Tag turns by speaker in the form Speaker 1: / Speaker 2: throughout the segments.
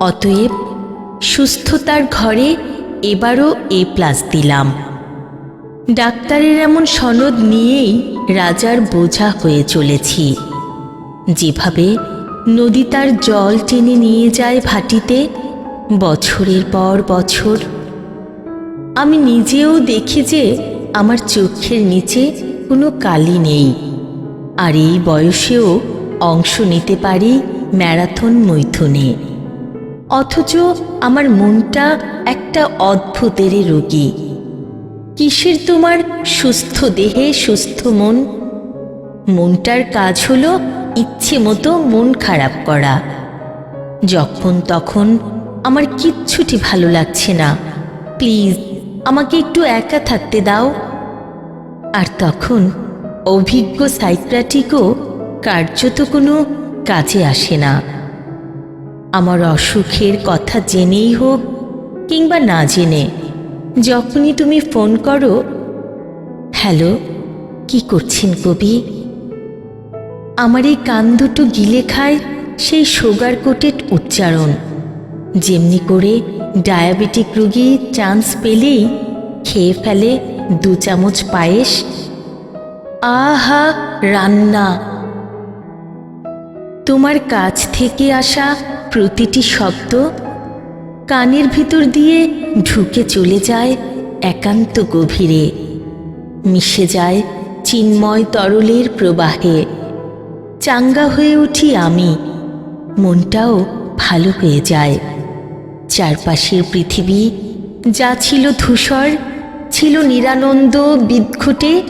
Speaker 1: অতএব সুস্থতার ঘরে এবারও এ প্লাস দিলাম। ডাক্তারের এমন সনদ নিয়েই রাজার বোঝা হয়ে চলেছি। যেভাবে নদী তার জল টেনে নিয়ে যায় ভাটিতে, বছরের পর বছর। আমি নিজেও দেখি যে আমার চোখের নিচে কোনো কালি নেই। আর এই বয়সেও অংশ নিতে পারি ম্যারাথন মৈথুনে। অথচ আমার মনটা একটা অদ্ভুতের রোগী। কিসের তোমার সুস্থ দেহে সুস্থ মন? মনটার কাজ হলো ইচ্ছে মতো মন খারাপ করা। যখন তখন আমার কিচ্ছুটি ভালো লাগছে না। প্লিজ, আমাকে একটু একা থাকতে দাও। আর তখন অভিজ্ঞ সাইক্রাটিকও কার্যত কোনো কাজে আসে না। আমার অসুখের কথা জেনেই হোক কিংবা না জেনে, যখনই তুমি ফোন করো, হ্যালো, কি করছেন কবি? আমার এই কান দুটো গিলে খায় সেই সুগার কোটেড উচ্চারণ। যেমনি করে ডায়াবেটিক রোগী চান্স পেলেই খেয়ে ফেলে দু চামচ পায়েস। আহা, রান্না! তোমার কাছ থেকে আসা প্রতিটি শব্দ কানের ভিতর দিয়ে ঢুকে চলে যায় একান্ত গভীরে। মিশে যায় চিন্ময় তরলের প্রবাহে। চাঙ্গা হয়ে উঠি আমি। মনটাও ভালো হয়ে যায়। চারপাশের পৃথিবী যা ছিল ধূসর, ছিল নিরানন্দ বিদ্ঘুটে,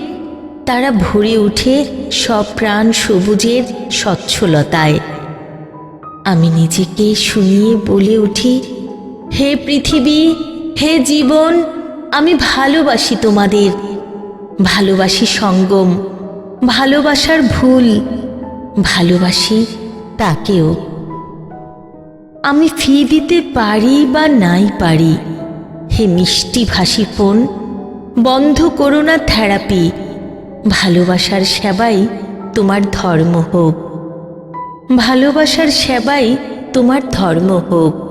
Speaker 1: তারা ভরে উঠে সপ্রাণ সবুজের স্বচ্ছলতায়। আমি নিজেকে শুনিয়ে বলে উঠি, হে পৃথিবী, হে জীবন, আমি ভালোবাসি তোমাদের। ভালোবাসি সঙ্গম, ভালোবাসার ভুল, ভালোবাসি তাকেও। আমি ফি দিতে পারি বা নাই পারি, হে মিষ্টি ভাসি ফোন, বন্ধ করোনা থেরাপি। ভালোবাসার সেবাই তোমার ধর্ম হোক। ভালোবাসার সেবাই তোমার ধর্ম হোক।